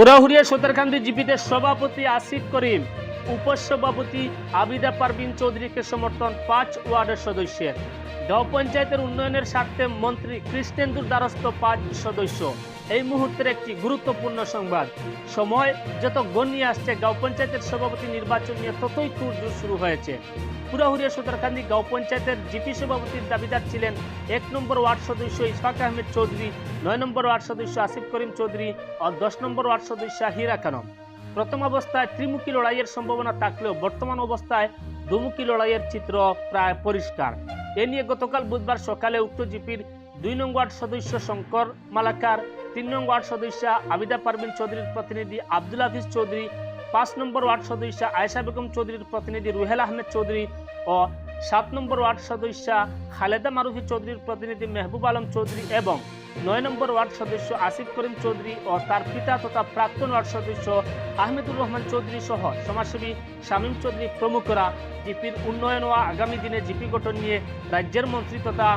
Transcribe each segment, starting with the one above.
পুরাহুরিয়া সুতারকান্দি জিপিতে সভাপতি আসিফ করিম। উপসভাপতি আবিদা পারভিন চৌধুরীকে সমর্থন পাঁচ ওয়ার্ডের সদস্যের গাঁও পঞ্চায়েতের উন্নয়নের স্বার্থে মন্ত্রী কৃষ্ণেন্দুর দ্বারস্থ পাঁচ সদস্য। এই মুহূর্তের একটি গুরুত্বপূর্ণ সংবাদ। সময় যত গণিয়ে আসছে গাঁও পঞ্চায়েতের সভাপতি নির্বাচন নিয়ে ততই তোড়জোড় শুরু হয়েছে। পুরাহুরিয়া সদরকান্দি গাঁও পঞ্চায়েতের জিপি সভাপতির দাবিদার ছিলেন এক নম্বর ওয়ার্ড সদস্য ইশফাক আহমেদ চৌধুরী, নয় নম্বর ওয়ার্ড সদস্য আসিফ করিম চৌধুরী ও দশ নম্বর ওয়ার্ড সদস্য হীরা খানম। প্রথম অবস্থায় ত্রিমুখী লড়াইয়ের সম্ভাবনা থাকলেও বর্তমান অবস্থায় দুমুখী লড়াইয়ের চিত্র প্রায় পরিষ্কার। এ নিয়ে গতকাল বুধবার সকালে উক্ত জিপির দুই নং ওয়ার্ড সদস্য শঙ্কর মালাকার, তিন নং ওয়ার্ড সদস্য আবিদা পারভিন চৌধুরীর প্রতিনিধি আব্দুল হাফিজ চৌধুরী, পাঁচ নম্বর ওয়ার্ড সদস্য আয়েশা বেগম চৌধুরীর প্রতিনিধি রুহেল আহমেদ চৌধুরী ও সাত নম্বর ওয়ার্ড সদস্য খালেদা মারুফি চৌধুরীর প্রতিনিধি মেহবুব আলম চৌধুরী এবং নয় নম্বর ওয়ার্ড সদস্য আসিফ করিম চৌধুরী ও তার পিতা তথা প্রাক্তন ওয়ার্ড সদস্য আহমেদুর রহমান চৌধুরী সহ সমাজসেবী শামীম চৌধুরী প্রমুখরা জিপির উন্নয়ন ও আগামী দিনে জিপি গঠন নিয়ে রাজ্যের মন্ত্রী তথা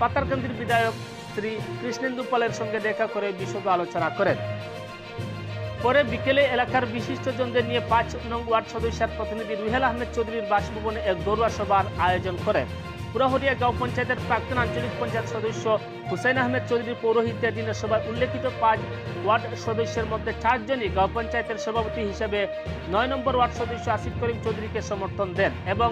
পাতারকান্দির বিধায়ক শ্রী কৃষ্ণেন্দু পালের সঙ্গে দেখা করে বিশদ আলোচনা করেন। পরে বিকেলে এলাকার বিশিষ্টজনদের নিয়ে পাঁচ নং ওয়ার্ড সদস্যের প্রতিনিধি রুহেল আহমেদ চৌধুরীর বাসভবনে এক দৌড়া সভার আয়োজন করেন পুরাহরিয়া গাঁও পঞ্চায়েতের প্রাক্তন আঞ্চলিক পঞ্চায়েত সদস্য হুসাইন আহমেদ চৌধুরীর পৌরোহিত্যে দিনের সভায় উল্লেখিত পাঁচ ওয়ার্ড সদস্যের মধ্যে চারজনই গাঁও পঞ্চায়েতের সভাপতি হিসেবে নয় নম্বর ওয়ার্ড সদস্য আসিফ করিম চৌধুরীকে সমর্থন দেন এবং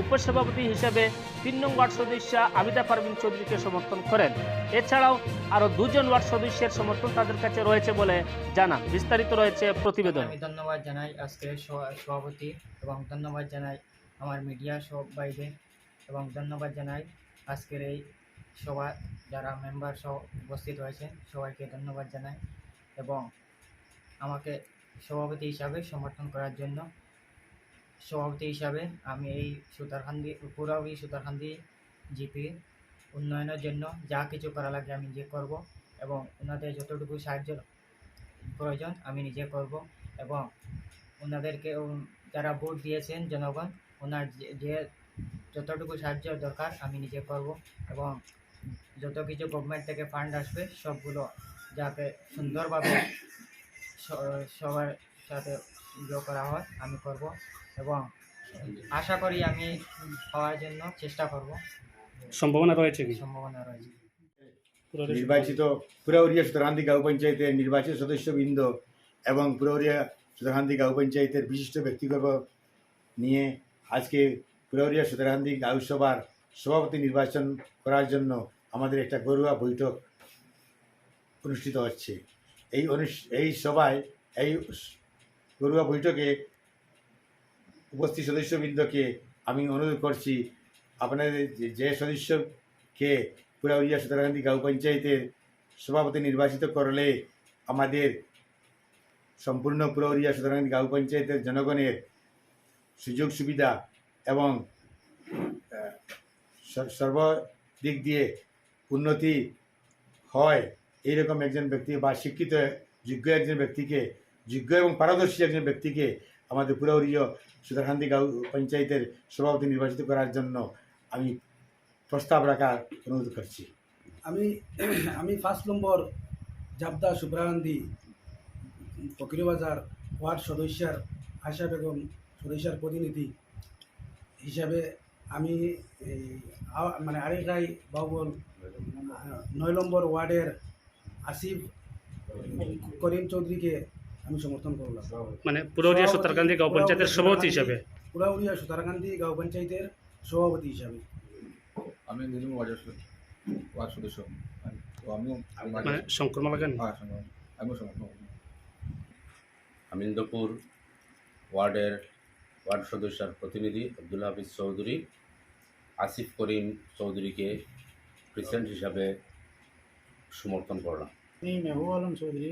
উপসভাপতি হিসেবে তিন নং ওয়ার্ড সদস্য আবিদা পারভিন চৌধুরীকে সমর্থন করেন। এছাড়াও আরও দুজন ওয়ার্ড সদস্যের সমর্থন তাদের কাছে রয়েছে বলে জানা বিস্তারিত রয়েছে প্রতিবেদন। ধন্যবাদ জানাই আজকের সভাপতি এবং ধন্যবাদ জানাই আমার মিডিয়া সব ভাইদের। এবং ধন্যবাদ জানাই আজকের এই সভা, যারা মেম্বার সহ উপস্থিত হয়েছে সবাইকে ধন্যবাদ জানাই এবং আমাকে সভাপতি হিসাবে সমর্থন করার জন্য। সভাপতি হিসাবে আমি এই সুতারখান্দি পুরাবি সুতারখান্দি জিপি উন্নয়নের জন্য যা কিছু করা লাগে আমি নিজে করব এবং ওনাদের যতটুকু সাহায্য প্রয়োজন আমি নিজে করব এবং ওনাদেরকে, যারা ভোট দিয়েছেন জনগণ, ওনার যে যতটুকু সাহায্য দরকার আমি নিজে করব এবং যত কিছু গভর্নমেন্ট থেকে ফান্ড আসবে সবগুলো যাতে সুন্দরভাবে সবার সাথে ইয়ে করা হয় আমি করব এবং আশা করি আমি হওয়ার জন্য চেষ্টা করব। সম্ভাবনা রয়েছে কি? সম্ভাবনা রয়েছে। নির্বাচিত পুরাউরিয়া সুতরান্দি গাঁও পঞ্চায়েতের নির্বাচিত সদস্যবৃন্দ এবং পুরাউরিয়া সুতরান্দি গাঁও পঞ্চায়েতের বিশিষ্ট ব্যক্তিগত নিয়ে আজকে পুরাউরিয়া সুতরান্দি গাঁও সভার সভাপতি নির্বাচন করার জন্য আমাদের একটা গরুয়া বৈঠক অনুষ্ঠিত হচ্ছে। এই এই সভায়, এই গরুয়া বৈঠকে উপস্থিত সদস্যবৃন্দকে আমি অনুরোধ করছি, আপনাদের যে- সদস্যকে পুরাউরিয়া সুতরাগান্ধী গাঁও পঞ্চায়েতের সভাপতি নির্বাচিত করলে আমাদের সম্পূর্ণ পুরাউরিয়া সুতরাগান্ধী গাঁও পঞ্চায়েতের জনগণের সুযোগ সুবিধা এবং আহ, সর- সর্বদিক দিয়ে উন্নতি হয় এইরকম একজন ব্যক্তি বা শিক্ষিত যোগ্য একজন ব্যক্তিকে যোগ্য এবং পারদর্শী একজন ব্যক্তিকে আমাদের পুরাউরিয়া সুতরাগান্ধী গাঁও পঞ্চায়েতের সভাপতি নির্বাচিত করার জন্য আমি প্রস্তাব রাখার অনুরোধ করছি। আমি আমি ফার্স্ট নম্বর জাবদা সুব্রাগান্ধী ফকিরবাজার ওয়ার্ড সদস্যার আশা বেগম সদস্যার প্রতিনিধি হিসাবে আমি মানে আরেকাই বাবুল নয় নম্বর ওয়ার্ডের আসিফ করিম চৌধুরীকে আমি সমর্থন করলাম। মানে পুরোরিয়া সুতারকান্দি গাঁও পঞ্চায়েতের সভাপতি হিসাবে? পুরাউড়িয়া সুতারকান্দি গাঁও পঞ্চায়েতের সভাপতি হিসাবে। আমি নিজেও ওয়ার্ডের সদস্য ওয়ার্ড সদস্য। তো আমিও মানে শঙ্কর মালাকান হ্যাঁ আমিও সমর্থন। আমিন্দপুর ওয়ার্ডের ওয়ার্ড সদস্যার প্রতিনিধি আব্দুল হাফিজ চৌধুরী আসিফ করিম চৌধুরীকে প্রেসিডেন্ট হিসাবে সমর্থন করলাম। আমি মেহবুব আলম চৌধুরী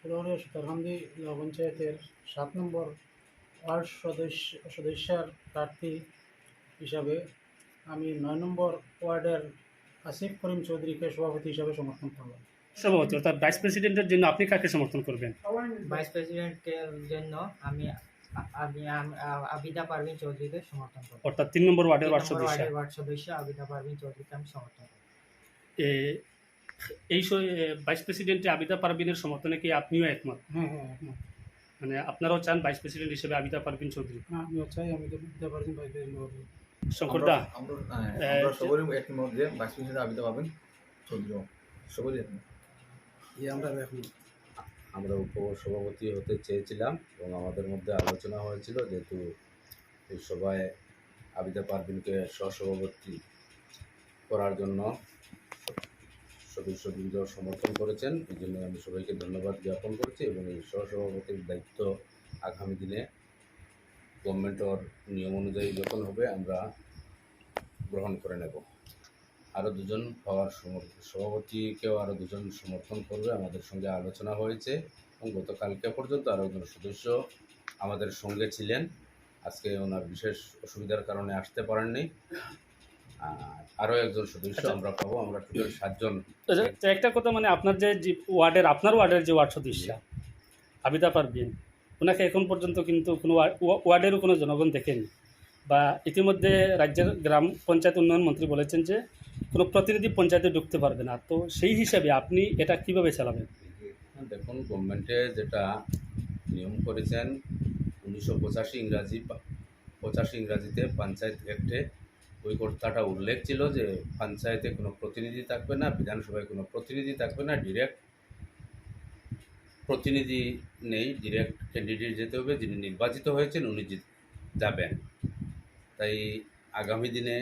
পুরুলিয়া সুতারকান্দি গাঁও পঞ্চায়েতের সাত নম্বর ওয়ার্ড সদস্য সদস্যার প্রার্থী হিসাবে আমি নয় নম্বর ওয়ার্ডের আসিফ করিম চৌধুরীকে সভাপতি হিসাবে সমর্থন করলাম। সভাপতি অর্থাৎ ভাইস প্রেসিডেন্টের জন্য আপনি কাকে সমর্থন করবেন? ভাইস প্রেসিডেন্টের জন্য আমি আমি আবিদা পারভিন চৌধুরীকে সমর্থন করব অর্থাৎ তিন নম্বর ওয়ার্ডের ওয়ার্ড সদস্য ওয়ার্ডের ওয়ার্ড সদস্য আবিদা পারভিন চৌধুরীকে আমি সমর্থন করব এ, এই ভাইস প্রেসিডেন্টে আবিদা পারভিনের সমর্থনে কি আপনিও একমত? হ্যাঁ হ্যাঁ একমত। মানে আপনারাও চান ভাইস প্রেসিডেন্ট হিসেবে আবিদা পারভিন চৌধুরী? হ্যাঁ আমিও চাই আমি তো দিতে পারছি ভাই শঙ্কর দা? আমরা হ্যাঁ, সবারই একমত যে ভাইস প্রেসিডেন্ট আবিদা পাবেন চৌধুরী। সবারই একমত। এই আমরা এখন আমরা উপসভাপতি হতে চেয়েছিলাম এবং আমাদের মধ্যে আলোচনা হয়েছিল যেহেতু এই সভায় আবিদা পারভিনকে সহসভাপতি করার জন্য সদস্যবৃন্দ সমর্থন করেছেন। এই জন্য আমি সবাইকে ধন্যবাদ জ্ঞাপন করছি এবং এই সহসভাপতির দায়িত্ব আগামী দিনে গভর্নমেন্টর নিয়ম অনুযায়ী যখন হবে, আমরা গ্রহণ করে নেব। আরও দুজন হওয়ার সম- সভাপতিকেও আরও দুজন সমর্থন করবে আমাদের সঙ্গে আলোচনা হয়েছে এবং গতকালকে পর্যন্ত আরও একজন সদস্য আমাদের সঙ্গে ছিলেন। আজকে ওনার বিশেষ অসুবিধার কারণে আসতে পারেননি। আরও একজন সদস্য আচ্ছা। আমরা পাবো আমরা টোটাল সাতজন। একটা কথা মানে আপনার যে ওয়ার্ডের আপনার ওয়ার্ডের যে ওয়ার্ড সদস্য আবিদা পারভিন ওনাকে এখন পর্যন্ত কিন্তু কোনো ওয়া- ওয়া- ওয়ার্ডেরও কোনো জনগণ দেখেনি। বা ইতিমধ্যে রাজ্যের গ্রাম পঞ্চায়েত উন্নয়ন মন্ত্রী বলেছেন যে কোনো প্রতিনিধি পঞ্চায়েতে ঢুকতে পারবে না। তো সেই হিসাবে আপনি এটা কীভাবে চালাবেন? দেখুন, গভর্নমেন্টে যেটা নিয়ম করেছেন, উনিশশো পঁচাশি ইংরাজি পঁচাশি ইংরাজিতে পঞ্চায়েত অ্যাক্টে ওই কথাটা উল্লেখ ছিল যে পঞ্চায়েতে কোনো প্রতিনিধি থাকবে না, বিধানসভায় কোনো প্রতিনিধি থাকবে না ডিরেক্ট প্রতিনিধি নেই ডিরেক্ট ক্যান্ডিডেট যেতে হবে, যিনি নির্বাচিত হয়েছেন, উনি যাবেন। তাই আগামী দিনে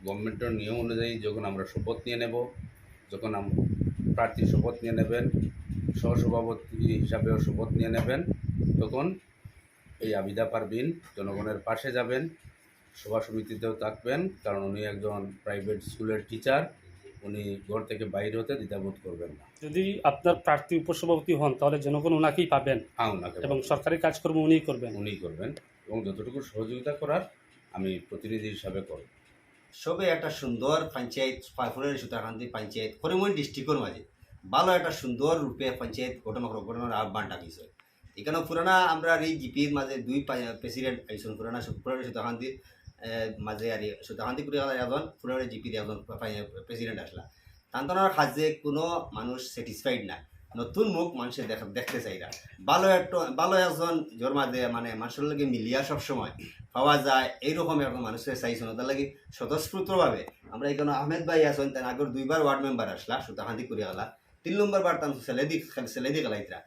গভর্নমেন্টের নিয়ম অনুযায়ী যখন আমরা শপথ নিয়ে নেব যখন আম- প্রার্থী শপথ নিয়ে নেবেন সহসভাপতি হিসাবেও শপথ নিয়ে নেবেন তখন এই আবিদা পারবিন জনগণের পাশে যাবেন সভা সমিতিতেও থাকবেন কারণ উনি একজন প্রাইভেট স্কুলের টিচার উনি ঘর থেকে বাইরে হতে দ্বিধাবোধ করবেন না। যদি আপনার প্রার্থী উপসভাপতি হন তাহলে জনগণ ওনাকেই পাবেন হ্যাঁ ওনাকে এবং সরকারি কাজকর্ম উনিই করবেন। উনিই করবেন এবং যতটুকু সহযোগিতা করার আমি প্রতিনিধি হিসাবে করব। সবে একটা সুন্দর পঞ্চায়েত পাইফুরের সুতাকান্তি পঞ্চায়েত, করিমগঞ্জ ডিস্ট্রিক্টের মাঝে ভালো একটা সুন্দর রূপে পঞ্চায়েত গঠন গঠনের আহ্বান ডাকিছে। এখানে পুরানা আমরা এই জিপির মাঝে দুই প্রেসিডেন্ট আইসন, পুরানা পুরানা সুতাকান্তির মাঝে আর সুতাকান্তি করে এজন পুরানা জিপির এজন প্রেসিডেন্ট আসলা। তান্তনার কাজে কোনো মানুষ স্যাটিসফাইড না। নতুন মুখ মানুষের দেখা দেখতে চাইরা ভালো একটা ভালো একজন জোর মাঝে মানে মানুষের লগে মিলিয়া সবসময় পাওয়া যায় এইরকম একজন মানুষের চাইছেন তার লাগে স্বতঃস্ফূর্তভাবে। আমরা এখানে আহমেদ ভাই আছেন তার আগের দুইবার ওয়ার্ড মেম্বার আসলা সুতাহান্তি করে গেলা। তিন নম্বর বার তার ছেলে দিক ছেলে গেলাইতরা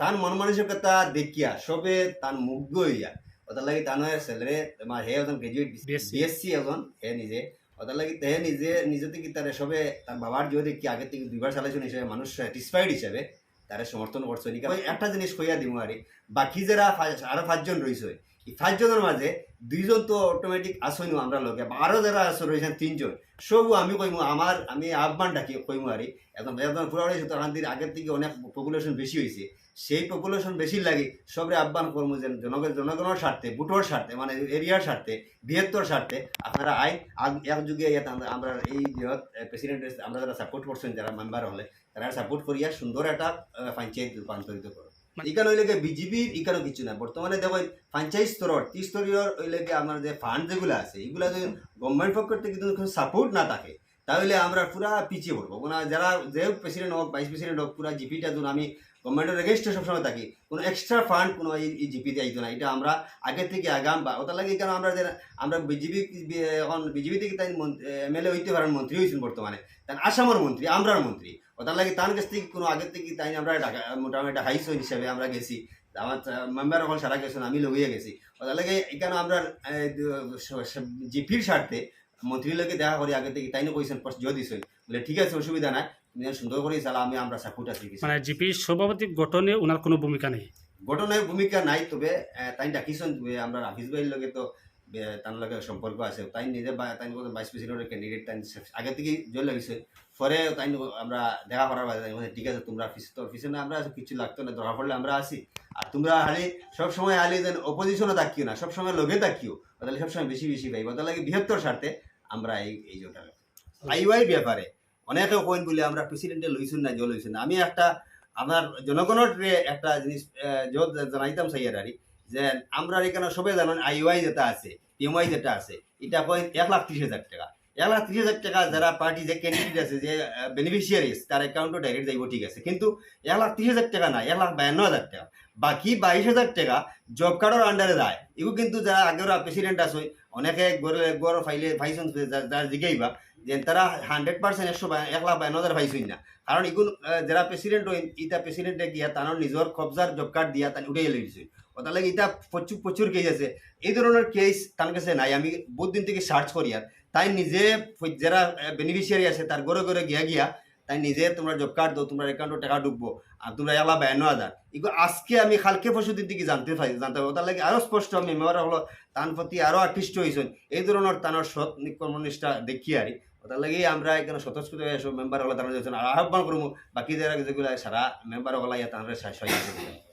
তার মন মানসিকতা দেখিয়া সবে তার মুগ্ধ হইয়া ওটার লাগি তানোর ছেলেরে তোমার হে একজন গ্রাজুয়েট বিএসসি এখন হে নিজে ওটার লাগি তে নিজে নিজে থেকে তার সবে তার বাবার যদি কি আগে থেকে দুইবার চালাইছেন হিসেবে মানুষ স্যাটিসফাইড হিসেবে তারা সমর্থন করছে নি কারণ একটা জিনিস কইয়া দিব আরে, বাকি যারা আরও পাঁচজন রয়েছে এই পাঁচজনের মাঝে দুইজন তো অটোমেটিক আসইনো আমরা লগে আরও যারা আছে রয়েছেন তিনজন, সবু আমি কইমু, আমার, আমি আহ্বান ডাকি কইমু আরে একদম পুরো সুতরান্তির আগের থেকে অনেক পপুলেশন বেশি হয়েছে সেই পপুলেশন বেশি লাগে সবরে আহ্বান করব যে জনগণ জনগণের স্বার্থে বুটোর স্বার্থে মানে এরিয়ার স্বার্থে বৃহত্তর স্বার্থে আপনারা আই আগ- এক যুগে আমরা- এই প্রেসিডেন্ট আমরা যারা সাপোর্ট করছেন যারা মেম্বার হলে তারা সাপোর্ট করিয়া সুন্দর একটা পঞ্চায়েত রূপান্তরিত করো। ইকান হইলেগে বিজেপির ইকানো কিছু না বর্তমানে দেখো পঞ্চায়েত স্তরের ত্রিস্তরীয় হইলেগে আমার যে ফান্ড যেগুলো আছে এগুলো যদি গভর্নমেন্ট পক্ষ থেকে কিন্তু সাপোর্ট না থাকে তাহলে আমরা পুরা পিছিয়ে পড়ব। কোনো যারা যে প্রেসিডেন্ট হোক ভাইস প্রেসিডেন্ট হোক পুরা জিপিটা যদি আমি গভর্নমেন্টের এগেনস্টে সবসময় থাকি। কোনো এক্সট্রা ফান্ড কোনো এই জিপিতে আইতো না। এটা আমরা আগে থেকে আগাম বা ওটার লাগে কেন আমরা যে, আমরা বিজেপি এখন বিজেপি থেকে তাই এমএলএ হইতে পারেন মন্ত্রী হয়েছেন বর্তমানে। তাই আসামের মন্ত্রী, আমরার মন্ত্রী। ওটার লাগে তার কাছ থেকে কোনো আগের থেকে তাই আমরা মোটামুটি হাইস হিসাবে আমরা গেছি। আমার মেম্বার এখন সারা গেছেন, আমি লইয়া গেছি। ওটার লাগে এখানে আমরা জিপির স্বার্থে মন্ত্রীর লোকে দেখা করি আগে থেকে তাই না কইছেন দিছেন বলে, ঠিক আছে, অসুবিধা নাই। সুন্দর করে চালা আমি আমরা সাপোর্ট আছি মানে জিপি সভাপতি গঠনে ওনার কোনো ভূমিকা নেই? ঘটনায় ভূমিকা নাই তবে তাই ডাকিছেন আমরা হাফিজ ভাইয়ের লগে তো তার লগে সম্পর্ক আছে। তাই নিজে তাই ভাইস প্রেসিডেন্টের ক্যান্ডিডেট তাই আগে থেকে জয় লাগিছে। পরে তাই আমরা দেখা করার বাদে ঠিক আছে তোমরা অফিস তো অফিসে না আমরা কিছু লাগতো না দরকার পড়লে আমরা আসি আর তোমরা হালি সবসময় হালি যেন অপোজিশনে থাকিও না সবসময় লগে থাকিও তাহলে সবসময় বেশি বেশি পাইব তাহলে লাগে বৃহত্তর স্বার্থে আমরা এই এই জোটা আইওয়াই ব্যাপারে। অনেকে কইন বলে আমরা প্রেসিডেন্টে লইছুন না জল লইছুন না। আমি একটা, আমার জনগণের একটা জিনিস জানাইতাম সাইয়ার আরি যে আমরা এখানে সবে জানেন আইওয়াই যেটা আছে পিএমআই যেটা আছে, এটা কয় এক লাখ ত্রিশ হাজার টাকা। এক লাখ ত্রিশ হাজার টাকা যারা পার্টি যে ক্যান্ডিডেট আছে, যে বেনিফিশিয়ারিজ তার অ্যাকাউন্টে ডাইরেক্ট যাইব, ঠিক আছে। কিন্তু এক লাখ ত্রিশ হাজার টাকা না, এক লাখ বায়ান্ন হাজার টাকা। বাকি বাইশ হাজার টাকা জব কার্ডের আন্ডারে যায় এগুলো কিন্তু যারা আগের প্রেসিডেন্ট আছে অনেকে গড় ফাইলে ফাইছন যারা জিগাইবা যে তারা হান্ড্রেড পার্সেন্ট একশো এক লাখ বায়ান্ন হাজার পাইছই না। কারণ এগুলো যারা প্রেসিডেন্ট হইন ইটা প্রেসিডেন্টে গিয়া তার নিজের কবজার জব কার্ড দিয়া, তান উঠাই লইছে ওটার লাগে ইটা প্রচুর প্রচুর কেস আছে। এই ধরনের কেস তার কাছে নাই, আমি বহুত দিন থেকে সার্চ করি আর তাই নিজে যারা বেনিফিশিয়ারি আছে তার ঘরে ঘরে গিয়া গিয়া তাই নিজে তোমরা জব কার্ড দাও, তোমরা অ্যাকাউন্টে টাকা ঢুকবো, আর তোমরা এলা বায়ান্ন হাজার। এগুলো আজকে আমি খালকে পরশু দিন থেকে জানতে পারি জানতে পারব তার লাগে আরও স্পষ্ট মেমোর হলো, তার প্রতি আরও আকৃষ্ট হয়েছেন এই ধরনের তানোর সৎ কর্মনিষ্ঠা দেখি আর তার লাগে আমরা এখানে স্বতঃস্ফূর্ত হয়ে মেম্বার হলো তারা আহ্বান করব বাকি যারা যেগুলো সারা মেম্বার হলো ইয়া তারা সাহায্য